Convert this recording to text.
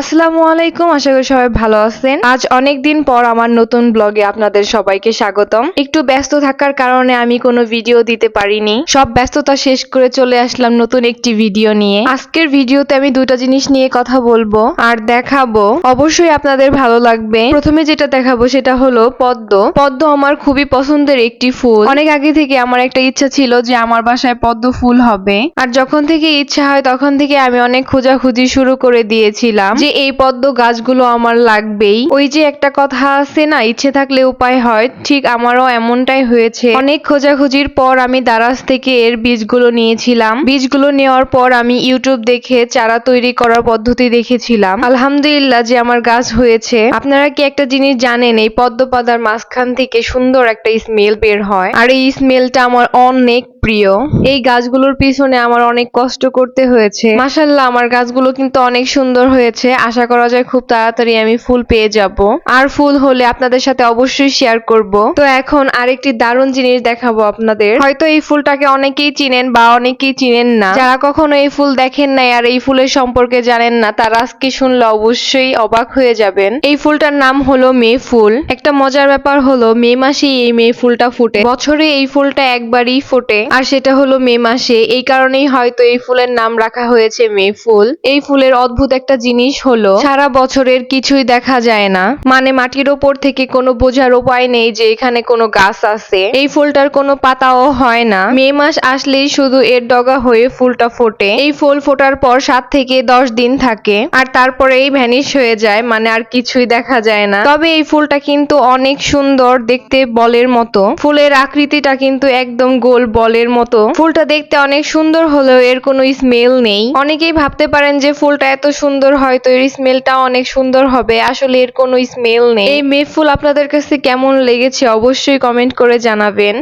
আসসালামু আলাইকুম, আশা করি সবাই ভালো আছেন। আজ অনেক দিন পর আমার নতুন ব্লগে আপনাদের সবাইকে স্বাগতম। একটু ব্যস্ত থাকার কারণে আমি কোনো ভিডিও দিতে পারিনি। সব ব্যস্ততা শেষ করে চলে আসলাম নতুন একটি ভিডিও নিয়ে। আজকের ভিডিওতে আমি দুটো জিনিস নিয়ে কথা বলব আর দেখাবো। অবশ্যই আপনাদের ভালো লাগবে। প্রথমে যেটা দেখাবো সেটা হলো পদ্ম। পদ্ম আমার খুবই পছন্দের একটি ফুল। অনেক আগে থেকে আমার একটা ইচ্ছা ছিল যে আমার বাসায় পদ্ম ফুল হবে। আর যখন থেকে ইচ্ছা হয় তখন থেকে আমি অনেক খোঁজাখুঁজি শুরু করে দিয়েছিলাম। যে এই পদ্ম গাছগুলো আমার লাগবেই। ওই যে একটা কথা আছে না, ইচ্ছে থাকলে উপায় হয়, ঠিক আমারও এমনটাই হয়েছে। অনেক খোঁজাখুঁজির পর আমি দারাজ থেকে এর বীজগুলো নিয়েছিলাম। বীজগুলো নেওয়ার পর আমি ইউটিউব দেখে চারা তৈরি করার পদ্ধতি দেখেছিলাম। আলহামদুলিল্লাহ যে আমার গাছ হয়েছে। আপনারা কি একটা জিনিস জানেন, এই পদ্ম পাতার মাঝখান থেকে সুন্দর একটা স্মেল বের হয়। আর এই স্মেলটা আমার অনেক প্রিয়। এই গাছগুলোর পিছনে আমার অনেক কষ্ট করতে হয়েছে। মাসাল্লাহ আমার গাছগুলো কিন্তু অনেক সুন্দর হয়েছে। আশা করা যায় খুব তাড়াতাড়ি আমি ফুল পেয়ে যাব। আর ফুল হলে আপনাদের সাথে অবশ্যই শেয়ার করব। তো এখন আরেকটি দারুণ জিনিস দেখাবো আপনাদের। হয়তো এই ফুলটাকে অনেকেই চিনেন বা অনেকেই চিনেন না। যারা কখনো এই ফুল দেখেন নাই আর এই ফুলের সম্পর্কে জানেন না, তারা আজকে শুনলে অবশ্যই অবাক হয়ে যাবেন। এই ফুলটার নাম হলো মে ফুল। একটা মজার ব্যাপার হলো, মে মাসেই এই মে ফুলটা ফুটে। বছরে এই ফুলটা একবারই ফোটে। আর সেটা হলো মে মাসে। এই কারণেই হয়তো এই ফুলের নাম রাখা হয়েছে মে ফুল। এই ফুলের অদ্ভুত একটা জিনিস হলো, সারা বছরের কিছুই দেখা যায় না। মানে মাটির ওপর থেকে কোনো বোঝার উপায় নেই যে এখানে কোনো গাছ আছে। এই ফুলটার কোনো পাতাও হয় না। মে মাস আসলেই শুধু এর ডগা হয়ে ফুলটা ফোটে। এই ফুল ফোটার পর সাত থেকে দশ দিন থাকে, আর তারপরেই ভ্যানিশ হয়ে যায় মানে আর কিছুই দেখা যায় না। তবে এই ফুলটা কিন্তু অনেক সুন্দর দেখতে বলের মতো। ফুলের আকৃতিটা কিন্তু একদম গোল বলের মতো। ফুলটা দেখতে অনেক সুন্দর হলেও এর কোনো স্মেল নেই। অনেকেই ভাবতে পারেন যে ফুলটা এত সুন্দর এর স্মেলটা অনেক সুন্দর হবে। আসলে এর কোনো স্মেল নেই। এই মে ফুল আপনাদের কাছে কেমন লেগেছে অবশ্যই কমেন্ট করে জানাবেন।